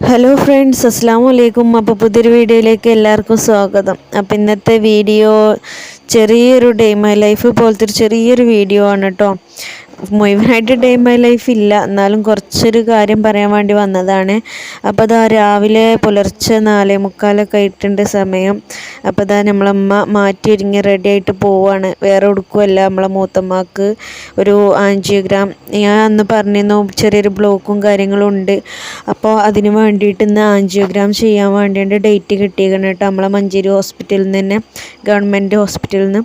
Hello friends അസ്സാം വലൈക്കും അപ്പോൾ പുതിയൊരു വീഡിയോയിലേക്ക് എല്ലാവർക്കും സ്വാഗതം. അപ്പോൾ ഇന്നത്തെ വീഡിയോ ചെറിയൊരു ഡേ മൈ ലൈഫ് പോലത്തെ ഒരു ചെറിയൊരു വീഡിയോ ആണ് കേട്ടോ മുഴുവനായിട്ട് ഡേ മൈ ലൈഫ് ഇല്ല. എന്നാലും കുറച്ചൊരു കാര്യം പറയാൻ വേണ്ടി വന്നതാണ്. അപ്പോൾ അതാ രാവിലെ പുലർച്ചെ നാലേ മുക്കാലൊക്കെ ആയിട്ടുണ്ട് സമയം. അപ്പോൾ അതാ നമ്മളമ്മ മാറ്റി ഒരുങ്ങി റെഡി ആയിട്ട് പോവാണ്. വേറെ ഉടുക്കുമല്ല നമ്മളെ മൂത്തമ്മക്ക് ഒരു ആൻജിയോഗ്രാം ഞാൻ അന്ന് പറഞ്ഞിരുന്നു ചെറിയൊരു ബ്ലോക്കും കാര്യങ്ങളും ഉണ്ട്. അപ്പോൾ അതിന് വേണ്ടിയിട്ട് ഇന്ന് ആൻജിയോഗ്രാം ചെയ്യാൻ വേണ്ടിയിട്ട് ഡേറ്റ് കിട്ടിയേക്കണം കേട്ടോ നമ്മളെ മഞ്ചേരി ഹോസ്പിറ്റലിൽ നിന്ന് തന്നെ ഗവൺമെന്റ് ഹോസ്പിറ്റലിൽ നിന്ന്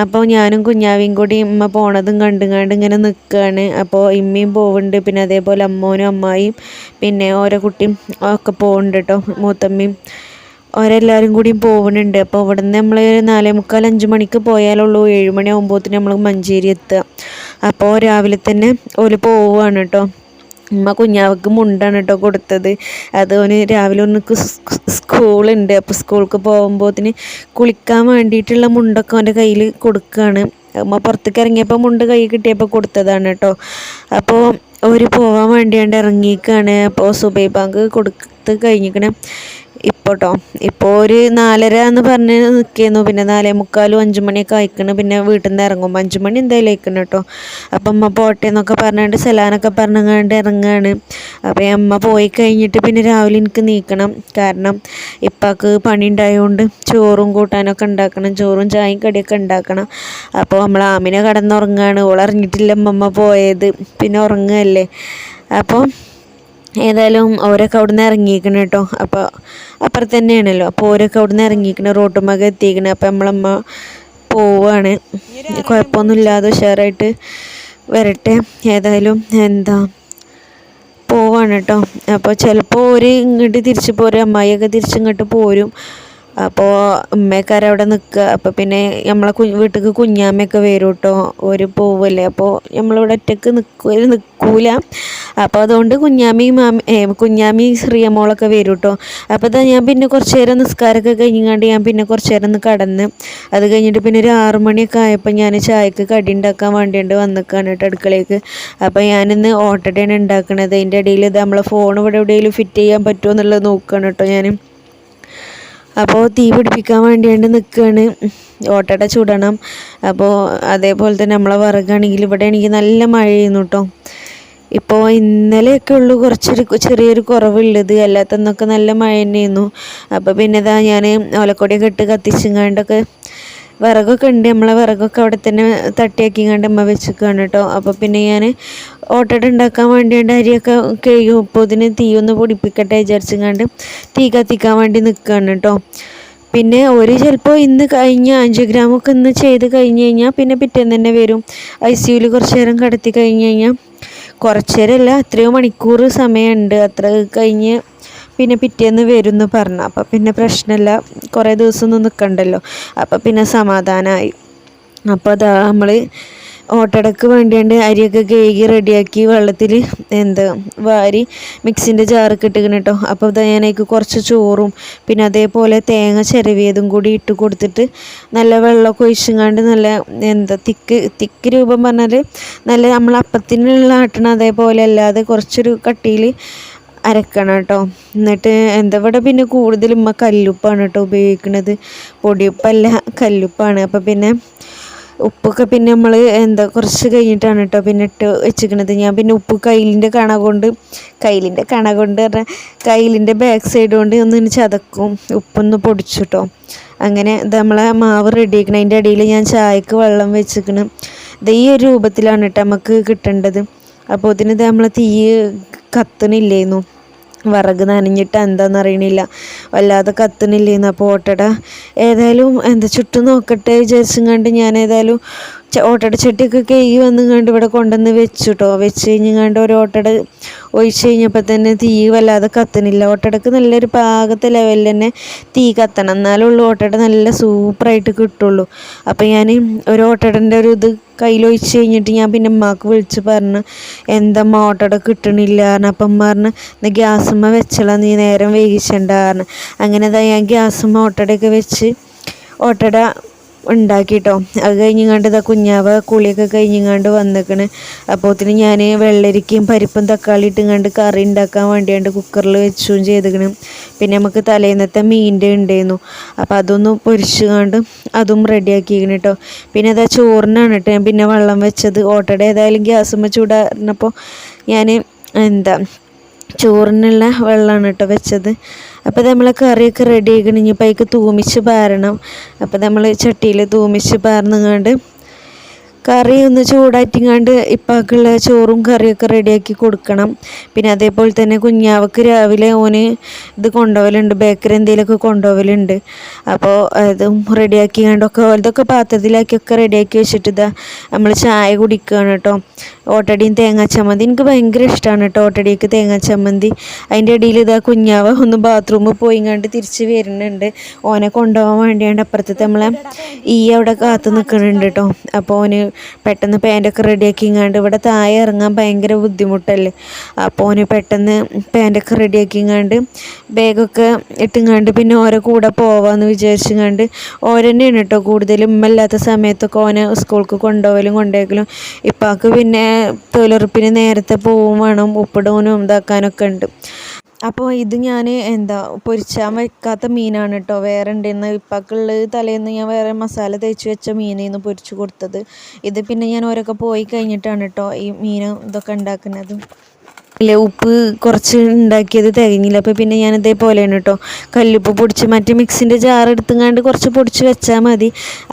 അപ്പോൾ ഞാനും കുഞ്ഞാവിയും കൂടി ഉമ്മ പോണതും കണ്ടും കണ്ട് ഇങ്ങനെ നിൽക്കുകയാണ് അപ്പോൾ ഇമ്മയും പോവുന്നുണ്ട് പിന്നെ അതേപോലെ അമ്മോനും അമ്മായിയും പിന്നെ ഓരോ കുട്ടിയും ഒക്കെ പോകുന്നുണ്ട് കേട്ടോ മൂത്തമ്മയും ഓരെല്ലാവരും കൂടിയും പോകുന്നുണ്ട് അപ്പോൾ ഇവിടുന്ന് നമ്മൾ നാലേ മുക്കാൽ അഞ്ച് മണിക്ക് പോയാലുള്ളൂ. ഏഴ് മണി ആകുമ്പോഴത്തേന് നമ്മൾ മഞ്ചേരി എത്തുക. അപ്പോൾ രാവിലെ തന്നെ ഓൽ പോവുകയാണ് കേട്ടോ ഉമ്മ കുഞ്ഞാവക്ക് മുണ്ടാണ് കേട്ടോ കൊടുത്തത്. അത് ഓന് രാവിലെ ഒന്ന് സ്കൂളുണ്ട്. അപ്പോൾ സ്കൂൾക്ക് പോകുമ്പോഴത്തേന് കുളിക്കാൻ വേണ്ടിയിട്ടുള്ള മുണ്ടൊക്കെ അവന്റെ കയ്യിൽ കൊടുക്കുകയാണ് അമ്മ പുറത്തേക്ക് ഇറങ്ങിയപ്പോൾ മുണ്ട് കൈ കിട്ടിയപ്പോൾ കൊടുത്തതാണ് കേട്ടോ അപ്പോൾ ഒരു പോകാൻ വേണ്ടിയാണ്ട് ഇറങ്ങിക്കാണ് അപ്പോൾ സുബൈ ബാങ്ക് കൊടുത്ത് കഴിഞ്ഞിക്കണേ ഇപ്പോൾ കേട്ടോ ഇപ്പോൾ ഒരു നാലര എന്ന് പറഞ്ഞ് നിൽക്കുന്നു പിന്നെ നാലേ മുക്കാലും അഞ്ച് മണിയൊക്കെ അയക്കണം പിന്നെ വീട്ടിൽ നിന്ന് ഇറങ്ങും അഞ്ച് മണി എന്തായാലും അയക്കണം കേട്ടോ. അപ്പം അമ്മ പോട്ടെ എന്നൊക്കെ പറഞ്ഞുകൊണ്ട് സലാനൊക്കെ പറഞ്ഞുകൊണ്ട് ഇറങ്ങുകയാണ് അപ്പോൾ അമ്മ പോയി കഴിഞ്ഞിട്ട് പിന്നെ രാവിലെ എനിക്ക് നീക്കണം. കാരണം ഇപ്പാക്ക് പണി ഉണ്ടായതുകൊണ്ട് ചോറും കൂട്ടാനൊക്കെ ഉണ്ടാക്കണം ചോറും ചായയും കടിയൊക്കെ ഉണ്ടാക്കണം അപ്പോൾ നമ്മൾ ആമിനെ കടന്നുറങ്ങുകയാണ് ഓളറിഞ്ഞിട്ടില്ല അമ്മമ്മ പോയത്. പിന്നെ ഉറങ്ങുകയല്ലേ അപ്പോൾ ഏതായാലും ഓരൊക്കെ അവിടെ നിന്ന് ഇറങ്ങിയിരിക്കണം കേട്ടോ. അപ്പോൾ അപ്പുറത്ത് തന്നെയാണല്ലോ. അപ്പോൾ ഓരൊക്കെ അവിടെ നിന്ന് ഇറങ്ങിയിരിക്കണം റോട്ടുമ്മക്ക് എത്തിയിരിക്കണം. അപ്പോൾ നമ്മളമ്മ പോവാണ്. കുഴപ്പമൊന്നുമില്ലാതെ ഉഷാറായിട്ട് വരട്ടെ. ഏതായാലും എന്താ പോവാണ് കേട്ടോ. അപ്പോൾ ചിലപ്പോൾ ഒരു ഇങ്ങോട്ട് തിരിച്ച് പോരും. അമ്മായിയൊക്കെ തിരിച്ചിങ്ങോട്ട് പോരും. അപ്പോൾ ഉമ്മക്കാരെ അവിടെ നിൽക്കുക. അപ്പോൾ പിന്നെ നമ്മളെ കു വീട്ടിൽ കുഞ്ഞാമ്മയൊക്കെ വരും കേട്ടോ ഒരു പോവല്ലേ. അപ്പോൾ നമ്മളിവിടെ ഒറ്റയ്ക്ക് നിൽക്കുക നിൽക്കൂല അപ്പോൾ അതുകൊണ്ട് കുഞ്ഞാമ്മയും മാമി കുഞ്ഞാമ്മയും ശ്രീയമ്മോളൊക്കെ വരും കേട്ടോ അപ്പോൾ ഞാൻ പിന്നെ കുറച്ച് നേരം നിസ്കാരമൊക്കെ കഴിഞ്ഞാണ്ട് ഞാൻ പിന്നെ കുറച്ച് നേരം ഒന്ന് കടന്ന് അത് കഴിഞ്ഞിട്ട് പിന്നെ ഒരു ആറു മണിയൊക്കെ ആയപ്പോൾ ഞാൻ ചായക്ക് കടി ഉണ്ടാക്കാൻ വേണ്ടിയിട്ട് വന്നിക്കാണ് കേട്ടോ അടുക്കളയ്ക്ക് അപ്പോൾ ഞാനിന്ന് ഓട്ടടയാണ് ഉണ്ടാക്കണത്. അതിന്റെ ഇടയിൽ ഇത് നമ്മളെ ഫോൺ ഇവിടെ എവിടെയെങ്കിലും ഫിറ്റ് ചെയ്യാൻ പറ്റുമോ എന്നുള്ളത് നോക്കുകയാണ് കേട്ടോ ഞാൻ അപ്പോൾ തീ പിടിപ്പിക്കാൻ വേണ്ടിയാണ്ട് നിൽക്കുകയാണ് ഓട്ടട ചുടണം. അപ്പോൾ അതേപോലെ തന്നെ നമ്മളെ വിറകാണെങ്കിൽ ഇവിടെ എനിക്ക് നല്ല മഴ ചെയ്യുന്നു കേട്ടോ ഇപ്പോൾ ഇന്നലെയൊക്കെ ഉള്ളു കുറച്ചൊരു ചെറിയൊരു കുറവുള്ളത്. അല്ലാത്തന്നൊക്കെ നല്ല മഴ തന്നെയായിരുന്നു. അപ്പോൾ പിന്നെ ഇതാ ഞാൻ ഓലക്കൊടിയൊക്കെ ഇട്ട് കത്തിച്ചുങ്ങാണ്ടൊക്കെ വിറകൊക്കെ ഉണ്ട്. നമ്മളെ വിറകൊക്കെ അവിടെ തന്നെ തട്ടിയാക്കി കണ്ട് അമ്മ വെച്ചിരിക്കുകയാണ് കേട്ടോ. അപ്പോൾ പിന്നെ ഞാൻ ഓട്ടട ഉണ്ടാക്കാൻ വേണ്ടിയിട്ട് അരിയൊക്കെ കഴുകി ഇപ്പോൾ ഇതിന് തീ ഒന്ന് പൊടിപ്പിക്കട്ടെ വിചാരിച്ചുകൊണ്ട് തീ കത്തിക്കാൻ വേണ്ടി നിൽക്കുകയാണ് കേട്ടോ. പിന്നെ ഒരു ചിലപ്പോൾ ഇന്ന് കഴിഞ്ഞ ഗ്രാമൊക്കെ ഇന്ന് ചെയ്ത് കഴിഞ്ഞ് കഴിഞ്ഞാൽ പിന്നെ പിറ്റേന്ന് തന്നെ വരും. ഐ സിയുയിൽ കുറച്ച് നേരം കടത്തി കഴിഞ്ഞ് കഴിഞ്ഞാൽ കുറച്ച് എത്രയോ മണിക്കൂർ സമയമുണ്ട്. അത്ര കഴിഞ്ഞ് പിന്നെ പിറ്റേന്ന് വരുമെന്ന് പറഞ്ഞു. അപ്പം പിന്നെ പ്രശ്നമില്ല. കുറേ ദിവസം ഒന്നും നിൽക്കണ്ടല്ലോ അപ്പം പിന്നെ സമാധാനമായി അപ്പോൾ അതാ നമ്മൾ ഓട്ടടക്ക് വേണ്ടിയാണ്ട് അരിയൊക്കെ കേകി റെഡിയാക്കി വെള്ളത്തിൽ എന്ത് വാരി മിക്സിന്റെ ജാറൊക്കെ ഇട്ടിക്കണം കേട്ടോ അപ്പോൾ ഇതാ ഞാനേക്ക് കുറച്ച് ചോറും പിന്നെ അതേപോലെ തേങ്ങ ചിരവിയതും കൂടി ഇട്ട് കൊടുത്തിട്ട് നല്ല വെള്ളമൊക്കെ ഒഴിച്ചുങ്ങാണ്ട് നല്ല എന്താ തിക്ക് തിക്ക് രൂപം പറഞ്ഞാൽ നല്ല നമ്മൾ അപ്പത്തിനുള്ള ആട്ടണം അതേപോലെ അല്ലാതെ കുറച്ചൊരു കട്ടിയിൽ അരക്കണം കേട്ടോ എന്നിട്ട് എന്താ ഇവിടെ പിന്നെ കൂടുതലും ഉമ്മ കല്ലുപ്പാണ് കേട്ടോ ഉപയോഗിക്കുന്നത്. പൊടിയുപ്പല്ല കല്ലുപ്പാണ്. അപ്പോൾ പിന്നെ ഉപ്പൊക്കെ പിന്നെ നമ്മൾ എന്താ കുറച്ച് കഴിഞ്ഞിട്ടാണ് കേട്ടോ പിന്നെ ഇട്ട് വെച്ചിരിക്കണത് ഞാൻ പിന്നെ ഉപ്പ് കയ്യിലിന്റെ കണ കൊണ്ട് കയ്യിലിന്റെ കണ കൊണ്ട് പറഞ്ഞാൽ കയ്യിലിന്റെ ബാക്ക് സൈഡ് കൊണ്ട് ഒന്ന് ചതക്കും. ഉപ്പൊന്ന് പൊടിച്ചു കേട്ടോ അങ്ങനെ നമ്മളെ മാവ് റെഡി ആക്കണം അതിന്റെ അടിയിൽ ഞാൻ ചായക്ക് വെള്ളം വെച്ചിരിക്കണം ഇത് ഈ ഒരു രൂപത്തിലാണ് കേട്ടോ നമുക്ക് കിട്ടേണ്ടത്. അപ്പോൾ ഇതിന് നമ്മൾ തീ കത്തണില്ലായിരുന്നു വിറക് നനഞ്ഞിട്ട് എന്താണെന്ന് അറിയണില്ല. വല്ലാതെ കത്തണില്ലേന്ന് അപ്പോൾ ഓട്ടട ഏതായാലും എന്താ ചുറ്റും നോക്കട്ടെ വിചാരിച്ചും കണ്ട് ഞാൻ ഏതായാലും ഓട്ടട ചട്ടിയൊക്കെ കേയി വന്നും കണ്ട് ഇവിടെ കൊണ്ടുവന്ന് വെച്ചു കേട്ടോ വെച്ച് കഴിഞ്ഞ് ഒരു ഓട്ടട ഒഴിച്ച് കഴിഞ്ഞപ്പോൾ തന്നെ തീ വല്ലാതെ കത്തണില്ല ഓട്ടടക്ക് നല്ലൊരു പാകത്തെ ലെവലിൽ തന്നെ തീ കത്തണം. എന്നാലുള്ളൂ ഓട്ടട നല്ല സൂപ്പറായിട്ട് കിട്ടുള്ളൂ. അപ്പോൾ ഞാൻ ഒരു ഓട്ടടന്റെ ഒരു ഇത് കയ്യിലൊഴിച്ച് കഴിഞ്ഞിട്ട് ഞാൻ പിന്നെ ഉമ്മാക്ക് വിളിച്ച് പറഞ്ഞു എന്താ മോട്ടോടെ കിട്ടണില്ല? പറഞ്ഞു അപ്പം അമ്മ പറഞ്ഞു ഗ്യാസുമ്മ വെച്ചാൽ നീ നേരം വേവിച്ചണ്ട പറഞ്ഞു. അങ്ങനെ ഞാൻ ഗ്യാസുമ്മ ഓട്ടടയൊക്കെ വെച്ച് ഓട്ടട ഉണ്ടാക്കിട്ടോ. അത് കഴിഞ്ഞങ്ങാണ്ട് ഇതാ കുഞ്ഞാവ കുളിയൊക്കെ കഴിഞ്ഞങ്ങാണ്ട് വന്നിക്കണ്. അപ്പോത്തിന് ഞാൻ വെള്ളരിക്കയും പരിപ്പും തക്കാളി ഇട്ടുങ്ങാണ്ട് കറി ഉണ്ടാക്കാൻ വേണ്ടിയാണ്ട് കുക്കറിൽ വെച്ചും ചെയ്തിക്കണ്. പിന്നെ നമുക്ക് തലേന്നത്തെ മീന്റെ ഉണ്ടായിരുന്നു അപ്പോൾ അതൊന്ന് പൊരിച്ചുകൊണ്ട് അതും റെഡിയാക്കിയിരിക്കണം കേട്ടോ പിന്നെ അതാ ചോറിനാണ് കേട്ടോ ഞാൻ പിന്നെ വെള്ളം വെച്ചത്. ഓട്ടോടെ ഏതായാലും ഗ്യാസുമ്മ ചൂടാറിനപ്പോൾ ഞാൻ എന്താ ചോറിനുള്ള വെള്ളമാണ് കേട്ടോ വെച്ചത്. അപ്പോൾ നമ്മൾ കറിയൊക്കെ റെഡി ആക്കണം ഇനിയിപ്പോൾ അതിക്ക് തൂമിച്ച് പാരണം. അപ്പോൾ നമ്മൾ ചട്ടിയിൽ തൂമിച്ച് പാർന്നങ്ങാണ്ട് കറി ഒന്ന് ചൂടാറ്റിങ്ങാണ്ട് ഇപ്പാക്കുള്ള ചോറും കറിയൊക്കെ റെഡിയാക്കി കൊടുക്കണം. പിന്നെ അതേപോലെ തന്നെ കുഞ്ഞാവക്ക് രാവിലെ ഓന് ഇത് കൊണ്ടുപോകലുണ്ട് ബേക്കറി എന്തെങ്കിലുമൊക്കെ കൊണ്ടുപോകലുണ്ട് അപ്പോൾ അതും റെഡിയാക്കിങ്ങാണ്ടൊക്കെ ഇതൊക്കെ പാത്രത്തിലാക്കിയൊക്കെ റെഡിയാക്കി വെച്ചിട്ട് ഇതാ നമ്മൾ ചായ കുടിക്കുകയാണ് കേട്ടോ. ഓട്ടടിയും തേങ്ങാ ചമ്മന്തി. എനിക്ക് ഭയങ്കര ഇഷ്ടമാണ് കേട്ടോ ഓട്ടടിക്ക് തേങ്ങാ ചമ്മന്തി. അതിന്റെ ഇടയിൽ ഇതാ കുഞ്ഞാവ ഒന്ന് ബാത്റൂമിൽ പോയി കണ്ട് തിരിച്ച് വരുന്നുണ്ട്. ഓനെ കൊണ്ടുപോകാൻ വേണ്ടിയാണ്ട് അപ്പുറത്തെ നമ്മളെ ഈ അവിടെ കാത്തു നിൽക്കുന്നുണ്ട് കേട്ടോ അപ്പോൾ ഓന് പെട്ടെന്ന് പാന്റൊക്കെ റെഡിയാക്കി കണ്ട് ഇവിടെ താഴെ ഇറങ്ങാൻ ഭയങ്കര ബുദ്ധിമുട്ടല്ലേ. അപ്പോൾ ഓന് പെട്ടെന്ന് പാന്റൊക്കെ റെഡിയാക്കി കണ്ട് ബാഗൊക്കെ ഇട്ടുങ്ങാണ്ട് പിന്നെ ഓരെ കൂടെ പോവാമെന്ന് വിചാരിച്ചുങ്ങാണ്ട് ഓരന്നെയാണ് കേട്ടോ കൂടുതലും ഇമ്മല്ലാത്ത സമയത്തൊക്കെ ഓനെ സ്കൂൾക്ക് കൊണ്ടുപോകലും കൊണ്ടേക്കലും ഇപ്പാക്ക് പിന്നെ തൊഴിലുറപ്പിന് നേരത്തെ പോവും വേണം ഉപ്പിടാനും ഇതാക്കാനൊക്കെ ഉണ്ട്. അപ്പോൾ ഇത് ഞാൻ എന്താ പൊരിച്ചാൻ വെക്കാത്ത മീനാണ് കേട്ടോ വേറെ ഉണ്ടെന്ന് ഇപ്പാക്കുള്ളത് തലേന്ന് ഞാൻ വേറെ മസാല തേച്ച് വെച്ച മീനായിരുന്നു പൊരിച്ച് കൊടുത്തത്. ഇത് പിന്നെ ഞാൻ ഓരൊക്കെ പോയി കഴിഞ്ഞിട്ടാണ് കേട്ടോ ഈ മീൻ ഇതൊക്കെ ഉണ്ടാക്കുന്നത് ഇല്ല ഉപ്പ് കുറച്ച് ഉണ്ടാക്കിയത് തികഞ്ഞില്ല അപ്പോൾ പിന്നെ ഞാൻ ഇതേപോലെയാണ് കേട്ടോ കല്ലുപ്പ് പൊടിച്ച് മറ്റേ മിക്സിന്റെ ജാർ എടുത്തുങ്ങാണ്ട് കുറച്ച് പൊടിച്ച് വെച്ചാൽ മതി.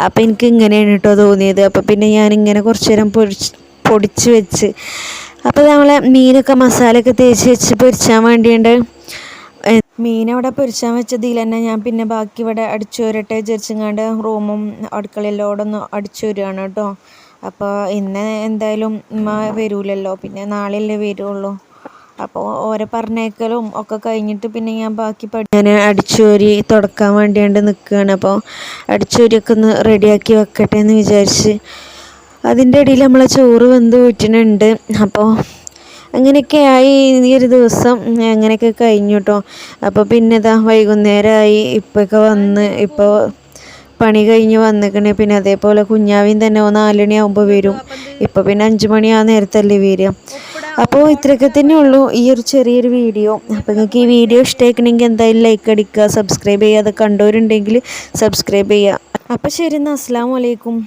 അപ്പോൾ എനിക്ക് ഇങ്ങനെയാണ് കേട്ടോ തോന്നിയത്. അപ്പോൾ പിന്നെ ഞാൻ ഇങ്ങനെ കുറച്ച് നേരം പൊടിച്ച് പൊടിച്ച് വെച്ച്. അപ്പോൾ നമ്മൾ മീനൊക്കെ മസാലയൊക്കെ തേച്ച് വെച്ച് പൊരിച്ചാൻ വേണ്ടിയുണ്ട്. മീൻ അവിടെ പൊരിച്ചാൻ വെച്ചതിൽ തന്നെ ഞാൻ പിന്നെ ബാക്കി ഇവിടെ അടിച്ചു വരട്ടെ വിചാരിച്ചങ്ങാണ്ട് റൂമും അടുക്കളയിലോടെ ഒന്ന് അടിച്ചു വരികയാണ് കേട്ടോ. അപ്പോൾ ഇന്ന് എന്തായാലും ഉമ്മ വരൂലല്ലോ. പിന്നെ നാളെയല്ലേ വരുള്ളൂ. അപ്പോൾ ഓരോ പറഞ്ഞേക്കലും ഒക്കെ കഴിഞ്ഞിട്ട് പിന്നെ ഞാൻ ബാക്കി പഠി ഞാൻ അടിച്ചുവരി തുടക്കാൻ വേണ്ടിയാണ്ട് നിൽക്കുകയാണ്. അപ്പോൾ അടിച്ചുവരിയൊക്കെ ഒന്ന് റെഡിയാക്കി വെക്കട്ടെ എന്ന് വിചാരിച്ച് അതിന്റെ ഇടയിൽ നമ്മളെ ചോറ് വെന്ത് വീട്ടിനുണ്ട് അപ്പോൾ അങ്ങനെയൊക്കെ ആയി ഈ ഒരു ദിവസം. അങ്ങനെയൊക്കെ കഴിഞ്ഞു കേട്ടോ അപ്പോൾ പിന്നെ ഇതാ വൈകുന്നേരമായി ഇപ്പൊക്കെ വന്ന് ഇപ്പോൾ പണി കഴിഞ്ഞ് വന്നിക്കണേ. പിന്നെ അതേപോലെ കുഞ്ഞാവിൻ തന്നെ നാലുമണി ആകുമ്പോൾ വരും. ഇപ്പോൾ പിന്നെ അഞ്ച് മണി ആ നേരത്തല്ലേ വരിക. അപ്പോൾ ഇത്രയൊക്കെ തന്നെ ഉള്ളൂ ഈ ഒരു ചെറിയൊരു വീഡിയോ. അപ്പോൾ നിങ്ങൾക്ക് ഈ വീഡിയോ ഇഷ്ടമാക്കണമെങ്കിൽ എന്തായാലും ലൈക്ക് അടിക്കുക സബ്സ്ക്രൈബ് ചെയ്യുക. അത് കണ്ടവരുണ്ടെങ്കിൽ സബ്സ്ക്രൈബ് ചെയ്യുക. അപ്പോൾ ശരി എന്നാൽ അസ്സാം വലൈക്കും